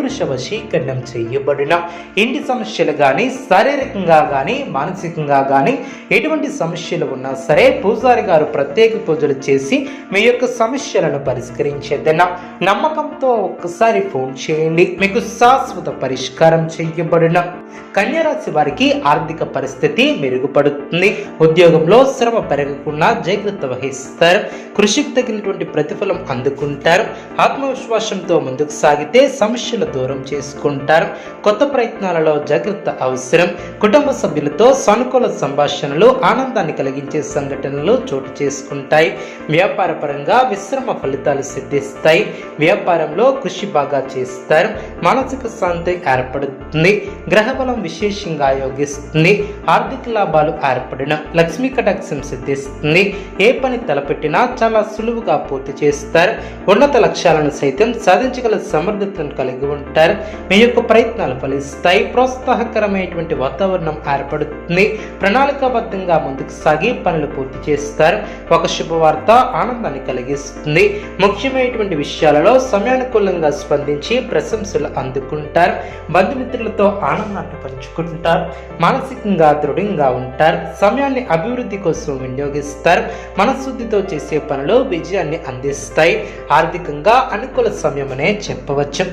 పురుష వశీకరణం చేయబడిన ఇంటి సమస్యలు కానీ శారీరకంగా కానీ మానసికంగా కానీ ఎటువంటి సమస్యలు ఉన్నా సరే పూజారి గారు ప్రత్యేక పూజలు చేసి మీ యొక్క సమస్యలను పరిష్కరించేదన్న నమ్మకంతో ఒక్కసారి ఫోన్ చేయండి. మీకు శాశ్వత పరిష్కారం చేయబడిన కన్యరాశి వారికి ఆర్థిక పరిస్థితి మెరుగుపడుతుంది. ఉద్యోగంలో శ్రమ పెరగకుండా జాగ్రత్త వహిస్తారు. కృషికి తగినటువంటి ప్రతిఫలం అందుకుంటారు. ఆత్మవిశ్వాసంతో ముందుకు సాగితే సమస్యలు దూరం చేసుకుంటారు. కొత్త ప్రయత్నాలలో జాగ్రత్త అవసరం. కుటుంబ సభ్యులతో సానుకూల సంభాషణలు ఆనందాన్ని కలిగించే సంఘటనలు చోటు చేసుకుంటాయి. వ్యాపార పరంగా విశ్రమ ఫలితాలు సిద్ధిస్తాయి. వ్యాపారంలో కృషి బాగా చేస్తారు. మానసిక శాంతి ఏర్పడుతుంది. గ్రహబలం విశేషంగా యోగిస్తుంది. ఆర్థిక లాభాలు ఏర్పడిన లక్ష్మీ కటాక్షం సిద్ధిస్తుంది. ఏ పని తలపెట్టినా చాలా సులువుగా పూర్తి చేస్తారు. ఉన్నత లక్ష్యాలను సైతం సాధించగల సమర్థతను కలిగి ఉంటారు. మీ యొక్క ప్రయత్నాలు ఫలిస్తాయి. ప్రోత్సాహకరమైనటువంటి వాతావరణం ఏర్పడుతుంది. ప్రణాళికాబద్ధంగా ముందుకు సాగి పనులు పూర్తి చేస్తారు. ఒక శుభవార్త ఆనందాన్ని కలిగిస్తుంది. ముఖ్యమైనటువంటి విషయాలలో సమయానుకూలంగా స్పందించి ప్రశంసలు అందుకుంటారు. బంధుమిత్రులతో ఆనందాన్ని పంచుకుంటారు. మానసికంగా దృఢంగా ఉంటారు. సమయాన్ని అభివృద్ధి కోసం వినియోగిస్తారు. మనశుద్ధితో చేసే పనులు విజయాన్ని అందిస్తాయి. ఆర్థికంగా అనుకూల సమయమనే చెప్పవచ్చు.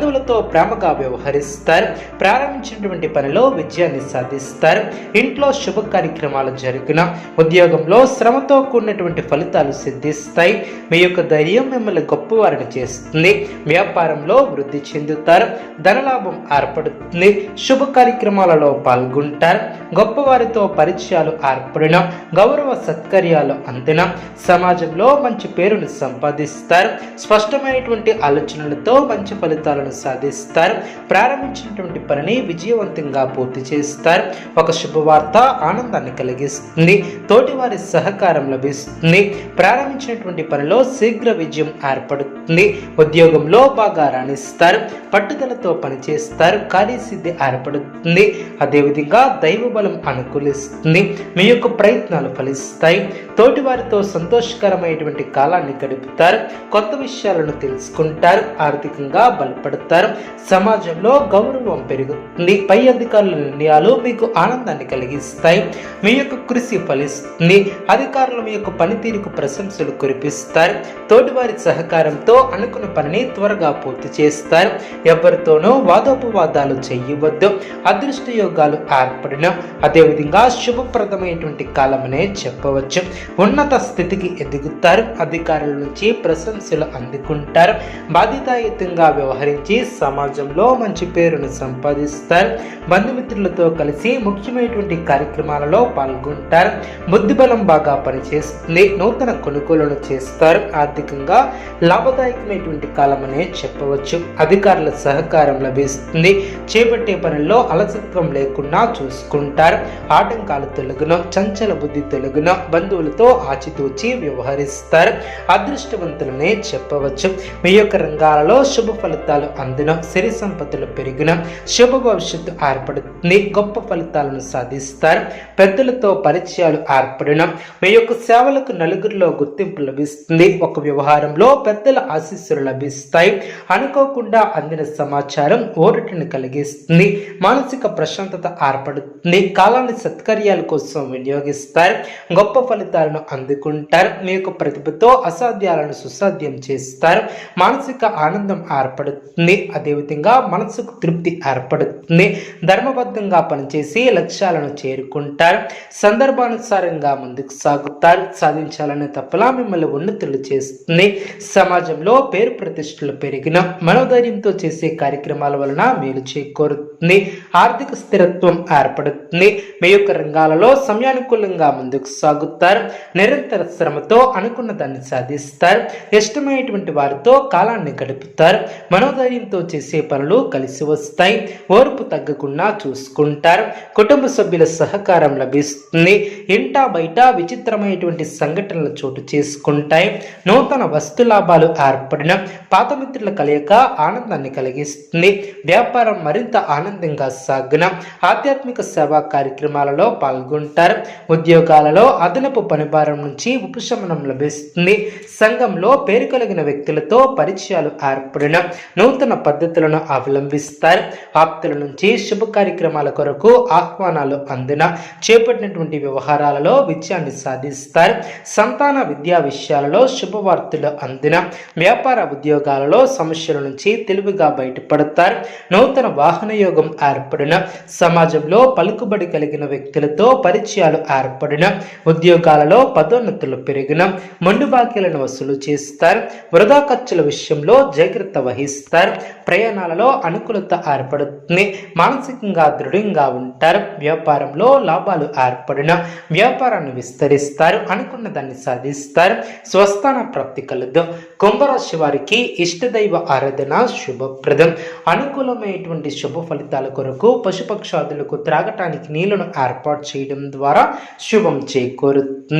బంధువులతో ప్రేమగా వ్యవహరిస్తారు. ప్రారంభించినటువంటి పనిలో విజయాన్ని సాధిస్తారు. ఇంట్లో శుభ కార్యక్రమాలు జరిగిన ఉద్యోగంలో శ్రమతో కూడినటువంటి ఫలితాలు సిద్ధిస్తాయి. మీ యొక్క ధైర్యం మిమ్మల్ని గొప్పవారిని చేస్తుంది. వ్యాపారంలో వృద్ధి చెందుతారు. ధనలాభం ఏర్పడుతుంది. శుభ కార్యక్రమాలలో పాల్గొంటారు. గొప్పవారితో పరిచయాలు ఏర్పడిన గౌరవ సత్కర్యాలు అందిన సమాజంలో మంచి పేరును సంపాదిస్తారు. స్పష్టమైనటువంటి ఆలోచనలతో మంచి ఫలితాలను సాధిస్తారు ప్రారంభించినటువంటి పనిని విజయవంతంగా పూర్తి చేస్తారు. ఒక శుభవార్త ఆనందాన్ని కలిగిస్తుంది. తోటివారి సహకారం లభిస్తుంది. ప్రారంభించినటువంటి పనిలో శీఘ్ర విజయం ఏర్పడుతుంది. ఉద్యోగంలో బాగా రాణిస్తారు. పట్టుదలతో పనిచేస్తారు. కార్యసిద్ధి ఏర్పడుతుంది. అదేవిధంగా దైవ బలం అనుకూలిస్తుంది. మీ యొక్క ప్రయత్నాలు ఫలిస్తాయి. తోటివారితో సంతోషకరమైనటువంటి కాలాన్ని గడుపుతారు కొత్త విషయాలను తెలుసుకుంటారు ఆర్థికంగా బలపడతారు సమాజంలో గౌరవం పెరుగుతుంది పై అధికారుల నిర్ణయాలు మీకు ఆనందాన్ని కలిగిస్తాయి మీ యొక్క కృషి ఫలిస్తుంది అధికారులు మీ యొక్క పనితీరుకు ప్రశంసలు కురిపిస్తారు తోటివారి సహకారంతో అనుకున్న పనిని త్వరగా పూర్తి చేస్తారు ఎవరితోనూ వాదోపవాదాలు చేయవద్దు అదృష్ట యోగాలు ఏర్పడిన అదేవిధంగా శుభప్రదమైనటువంటి కాలమనే చెప్పవచ్చు. ఉన్నత స్థితికి ఎదుగుతారు. అధికారుల నుంచి ప్రశంసలు అందుకుంటారు. బాధ్యతాయుతంగా వ్యవహరించి సమాజంలో మంచి పేరును సంపాదిస్తారు. బంధుమిత్రులతో కలిసి ముఖ్యమైనటువంటి కార్యక్రమాలలో పాల్గొంటారు. బుద్ధిబలం బాగా పనిచేస్తుంది. నూతన కొనుగోలును చేస్తారు. ఆర్థికంగా లాభదాయకమైనటువంటి కాలమనే చెప్పవచ్చు. అధికారుల సహకారం లభిస్తుంది. చేపట్టే పనుల్లో అలసత్వం లేకుండా చూసుకుంటారు. ఆటంకాలు తొలగున చంచల బుద్ధి తొలగున బంధువులతో ఆచితూచి వ్యవహరిస్తారు. అదృష్టవంతులనే చెప్పవచ్చు. మీ యొక్క రంగాలలో శుభ ఫలితాలు అందిన సిరి సంపదలు పెరిగిన శుభ భవిష్యత్తు ఏర్పడుతుంది. గొప్ప ఫలితాలను సాధిస్తారు. పెద్దలతో పరిచయాలు ఏర్పడిన మీ యొక్క సేవలకు నలుగురిలో గుర్తింపు లభిస్తుంది. ఒక వ్యవహారంలో పెద్దల ఆశీస్సులు లభిస్తాయి. అనుకోకుండా అందిన సమాచారం ఓరటిని కలిగిస్తుంది. మానసిక ప్రశాంతత ఏర్పడుతుంది. కాలాన్ని సత్కర్యాల కోసం వినియోగిస్తారు. గొప్ప ఫలితాలు ఫలితాలను అందుకుంటారు. మీ యొక్క ప్రతిభతో అసాధ్యాలను సుసాధ్యం చేస్తారు. మానసిక ఆనందం ఏర్పడుతుంది. అదేవిధంగా మనసుకు తృప్తి ఏర్పడుతుంది. ధర్మబద్ధంగా పనిచేసి లక్ష్యాలను చేరుకుంటారు. సందర్భానుసారంగా ముందుకు సాగుతారు. సాధించాలనే తప్పలా మిమ్మల్ని ఉన్నతులు చేస్తుంది. సమాజంలో పేరు ప్రతిష్టలు పెరిగిన మనోధైర్యంతో చేసే కార్యక్రమాల వలన మేలు చేకూరుతుంది. ఆర్థిక స్థిరత్వం ఏర్పడుతుంది. మీ యొక్క రంగాలలో సమయానుకూలంగా ముందుకు సాగుతారు. నిరంతర శ్రమతో అనుకున్న దాన్ని సాధిస్తారు. ఇష్టమైనటువంటి వారితో కాలాన్ని గడుపుతారు. మనోధైర్యంతో చేసే పనులు కలిసి వస్తాయి. ఓర్పు తగ్గకుండా చూసుకుంటారు. కుటుంబ సభ్యుల సహకారం లభిస్తుంది. ఇంటా బయట విచిత్రమైనటువంటి సంఘటనలు చోటు చేసుకుంటాయి. నూతన వస్తు లాభాలు ఏర్పడిన పాత మిత్రుల కలయిక ఆనందాన్ని కలిగిస్తుంది. వ్యాపారం మరింత ఆనందంగా సాగిన ఆధ్యాత్మిక సేవా కార్యక్రమాలలో పాల్గొంటారు. ఉద్యోగాలలో అదనపు పని పనిభారం నుంచి ఉపశమనం లభిస్తుంది. సంఘంలో పేరు కలిగిన వ్యక్తులతో పరిచయాలు ఏర్పడిన నూతన పద్ధతులను అవలంబిస్తారు. ఆప్తుల నుంచి శుభ కార్యక్రమాల కొరకు ఆహ్వానాలు అందిన చేపట్టినటువంటి వ్యవహారాలలో విజయాన్ని సాధిస్తారు. సంతాన విద్యా విషయాలలో శుభవార్తలు అందిన వ్యాపార ఉద్యోగాలలో సమస్యల నుంచి తెలివిగా బయటపడతారు. నూతన వాహన యోగం ఏర్పడిన సమాజంలో పలుకుబడి కలిగిన వ్యక్తులతో పరిచయాలు ఏర్పడిన ఉద్యోగాలలో పదోన్నతులు పెరిగిన మొండు బాకీలను వసూలు చేస్తారు. వృధా ఖర్చుల విషయంలో జాగ్రత్త వహిస్తారు. ప్రయాణాలలో అనుకూలత ఏర్పడుతుంది. మానసికంగా దృఢంగా ఉంటారు. వ్యాపారంలో లాభాలు ఏర్పడిన వ్యాపారాన్ని విస్తరిస్తారు. అనుకున్న దాన్ని సాధిస్తారు. స్వస్థాన ప్రాప్తి కలదు. కుంభరాశి వారికి ఇష్టదైవ ఆరాధన శుభప్రదం. అనుకూలమైనటువంటి శుభ ఫలితాల కొరకు పశుపక్షాదులకు త్రాగటానికి నీళ్ళను ఏర్పాటు చేయడం ద్వారా శుభం చేకూరుతుంది.